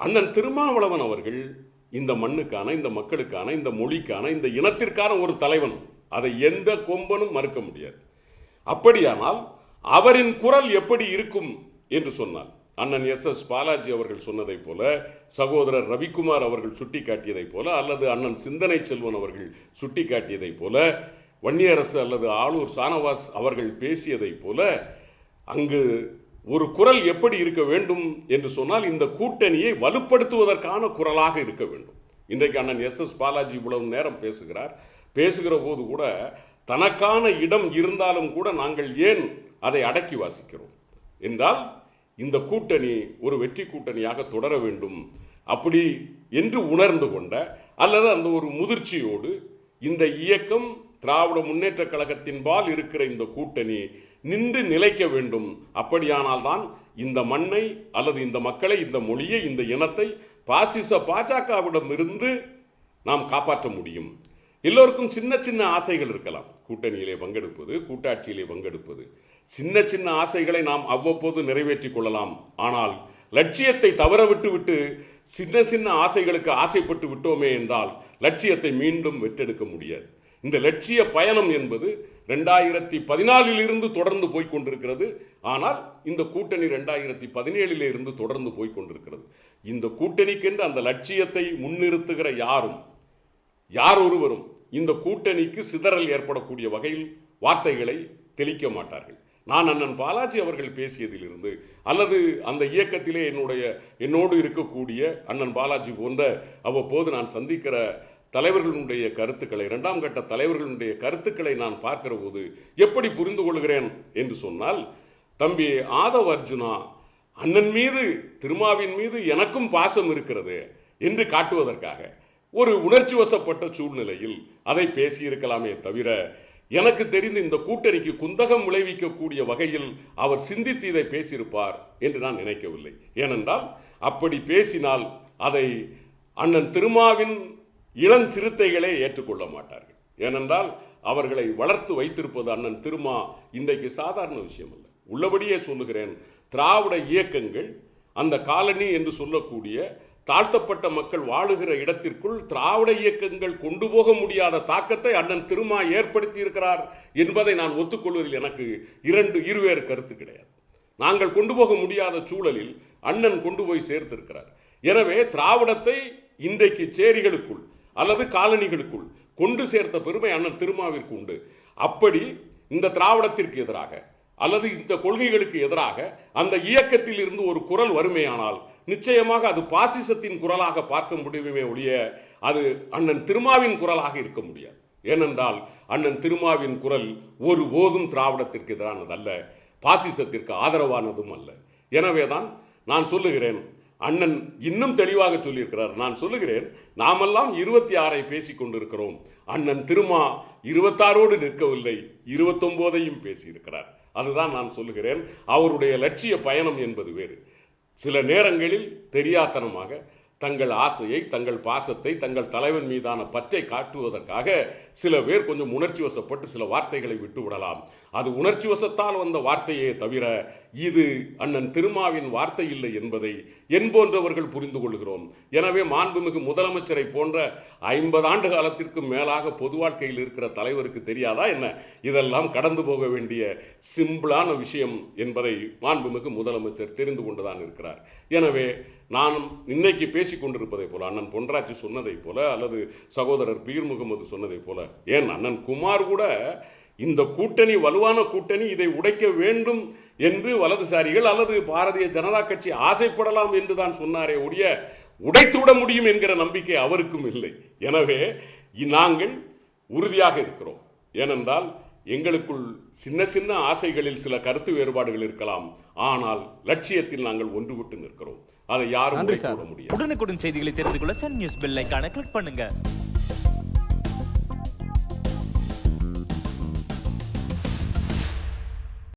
அண்ணன் திருமாவளவன் அவர்கள் இந்த மண்ணுக்கான இந்த மக்களுக்கான இந்த மொழிக்கான இந்த இனத்திற்கான ஒரு தலைவன். அதை எந்த கொம்பனும் மறுக்க முடியாது. அப்படியானால் அவரின் குரல் எப்படி இருக்கும் என்று சொன்னார். அண்ணன் எஸ். எஸ். பாலாஜி அவர்கள் சொன்னதைப் போல சகோதரர் ரவிக்குமார் அவர்கள் சுட்டி காட்டியதைப் போல அல்லது அண்ணன் சிந்தனை செல்வன் அவர்கள் சுட்டிக்காட்டியதைப் போல வன்னியரசு அல்லது ஆளூர் சானவாஸ் அவர்கள் பேசியதைப் போல அங்கு ஒரு குரல் எப்படி இருக்க வேண்டும் என்று சொன்னால் இந்த கூட்டணியை வலுப்படுத்துவதற்கான குரலாக இருக்க வேண்டும். இன்றைக்கு அண்ணன் எஸ் எஸ் பாலாஜி இவ்வளவு நேரம் பேசுகிறார். பேசுகிற போது கூட தனக்கான இடம் இருந்தாலும் கூட நாங்கள் ஏன் அதை அடக்கி வாசிக்கிறோம்? என்றால் இந்த கூட்டணி ஒரு வெற்றி கூட்டணியாக தொடர வேண்டும். அப்படி என்று உணர்ந்து கொண்ட அல்லது அந்த ஒரு முதிர்ச்சியோடு இந்த இயக்கம் திராவிட முன்னேற்ற கழகத்தின்பால் இருக்கிற இந்த கூட்டணி நின்று நிலைக்க வேண்டும். அப்படியானால் தான் இந்த மண்ணை அல்லது இந்த மக்களை இந்த மொழியை இந்த இனத்தை பாசிச பாஜகவிடமிருந்து நாம் காப்பாற்ற முடியும். எல்லோருக்கும் சின்ன சின்ன ஆசைகள் இருக்கலாம். கூட்டணியிலே பங்கெடுப்பது கூட்டாட்சியிலே பங்கெடுப்பது. சின்ன சின்ன ஆசைகளை நாம் அவ்வப்போது நிறைவேற்றிக் கொள்ளலாம். ஆனால் லட்சியத்தை தவற விட்டு விட்டு சின்ன சின்ன ஆசைகளுக்கு ஆசைப்பட்டு விட்டோமே என்றால் லட்சியத்தை மீண்டும் வெற்றெடுக்க முடியாது. இந்த லட்சிய பயணம் என்பது ரெண்டாயிரத்தி பதினாலில் இருந்து தொடர்ந்து போய் கொண்டிருக்கிறது ஆனால் இந்த கூட்டணி ரெண்டாயிரத்தி பதினேழிலே இருந்து தொடர்ந்து போய் கொண்டிருக்கிறது இந்த கூட்டணிக்கென்று அந்த லட்சியத்தை முன்னிறுத்துகிற யாரும் யார் ஒருவரும் இந்த கூட்டணிக்கு சிதறல் ஏற்படக்கூடிய வகையில் வார்த்தைகளை தெளிக்க மாட்டார்கள். நான் அண்ணன் பாலாஜி அவர்கள் பேசியதிலிருந்து அல்லது அந்த இயக்கத்திலே என்னுடைய என்னோடு இருக்கக்கூடிய அண்ணன் பாலாஜி போன்ற அவ்வப்போது நான் சந்திக்கிற தலைவர்களுடைய கருத்துக்களை இரண்டாம் கட்ட தலைவர்களுடைய கருத்துக்களை நான் பார்க்கிற போது எப்படி புரிந்து கொள்கிறேன் என்று சொன்னால் தம்பி ஆதவ் அர்ஜுனா அண்ணன் மீது திருமாவின் மீது எனக்கும் பாசம் இருக்கிறது என்று காட்டுவதற்காக ஒரு உணர்ச்சி வசப்பட்ட சூழ்நிலையில் அதை பேசியிருக்கலாமே தவிர எனக்கு தெரிந்து இந்த கூட்டணிக்கு குந்தகம் விளைவிக்கக்கூடிய வகையில் அவர் சிந்தித்து இதை பேசியிருப்பார் என்று நான் நினைக்கவில்லை. ஏனென்றால் அப்படி பேசினால் அதை அண்ணன் திருமாவின் இளஞ்சிறுத்தைகளே ஏற்றுக்கொள்ள மாட்டார்கள். ஏனென்றால் அவர்களை வளர்த்து வைத்திருப்பது அண்ணன் திருமா இன்றைக்கு சாதாரண விஷயம் அல்ல உள்ளபடியே சொல்லுகிறேன் திராவிட இயக்கங்கள் அந்த காலனி என்று சொல்லக்கூடிய தாழ்த்தப்பட்ட மக்கள் வாழுகிற இடத்திற்குள் திராவிட இயக்கங்கள் கொண்டு போக முடியாத தாக்கத்தை அண்ணன் திருமா ஏற்படுத்தி இருக்கிறார் என்பதை நான் ஒத்துக்கொள்வதில் எனக்கு இரண்டு இருவேறு கருத்து கிடையாது. நாங்கள் கொண்டு போக முடியாத சூழலில் அண்ணன் கொண்டு போய் சேர்த்திருக்கிறார். எனவே திராவிடத்தை இன்றைக்கு சேரிகளுக்குள் அல்லது காலனிகளுக்குள் கொண்டு சேர்த்த பெருமை அண்ணன் திருமாவிற்கு உண்டு. அப்படி இந்த திராவிடத்திற்கு எதிராக அல்லது இந்த கொள்கைகளுக்கு எதிராக அந்த இயக்கத்தில் இருந்து ஒரு குரல் வறுமையானால் நிச்சயமாக அது பாசிசத்தின் குரலாக பார்க்க முடியுமே ஒழிய அது அண்ணன் திருமாவின் குரலாக இருக்க முடியாது. ஏனென்றால் அண்ணன் திருமாவின் குரல் ஒருபோதும் திராவிடத்திற்கு எதிரானதல்ல பாசிசத்திற்கு ஆதரவானதும் அல்ல. எனவேதான் நான் சொல்லுகிறேன் அண்ணன் இன்னும் தெளிவாக சொல்லியிருக்கிறார். நான் சொல்லுகிறேன் நாமெல்லாம் இருபத்தி ஆறை பேசி கொண்டிருக்கிறோம். அண்ணன் திருமா இருபத்தாறோடு நிற்கவில்லை இருபத்தொம்போதையும் பேசியிருக்கிறார். அதுதான் நான் சொல்லுகிறேன் அவருடைய லட்சிய பயணம் என்பது வேறு. சில நேரங்களில் தெரியாத்தனமாக தங்கள் ஆசையை தங்கள் பாசத்தை தங்கள் தலைவன் மீதான பற்றை காட்டுவதற்காக சில பேர் கொஞ்சம் உணர்ச்சி வசப்பட்டு சில வார்த்தைகளை விட்டு விடலாம் அது உணர்ச்சி வசத்தால் வந்த வார்த்தையே தவிர இது அண்ணன் திருமாவின் வார்த்தை இல்லை என்பதை என் போன்றவர்கள் புரிந்து கொள்கிறோம். எனவே மாண்புமிகு முதலமைச்சரை போன்ற ஐம்பது ஆண்டு காலத்திற்கு மேலாக பொது வாழ்க்கையில் இருக்கிற தலைவருக்கு தெரியாதா என்ன? இதெல்லாம் கடந்து போக வேண்டிய சிம்பிளான விஷயம் என்பதை மாண்புமிகு முதலமைச்சர் தெரிந்து கொண்டுதான் இருக்கிறார். எனவே நான் இன்னைக்கு பேசிக் கொண்டிருப்பதை போல அண்ணன் பொன்ராஜ் சொன்னதைப் போல அல்லது சகோதரர் பீர் முகமது சொன்னதைப் போல ஏன் அண்ணன் குமார் கூட இந்த கூட்டணி வலுவான கூட்டணி இதை உடைக்க வேண்டும் என்று வலதுசாரிகள் அல்லது பாரதிய ஜனதா கட்சி ஆசைப்படலாம் என்று தான் சொன்னாரே ஒழிய உடைத்து விட முடியும் என்கிற நம்பிக்கை அவருக்கும் இல்லை. எனவே நாங்கள் உறுதியாக இருக்கிறோம். ஏனென்றால் எங்களுக்குள் சின்ன சின்ன ஆசைகளில் சில கருத்து வேறுபாடுகள் இருக்கலாம். ஆனால் லட்சியத்தில் நாங்கள் ஒன்றுவிட்டு நிற்கிறோம். அதை யாரும் உடைத்து. விட முடியாது. உடனுக்குடன் செய்திகளை தெரிந்து கொள்ள சன் நியூஸ் பெல் ஐகானை கிளிக் பண்ணுங்க.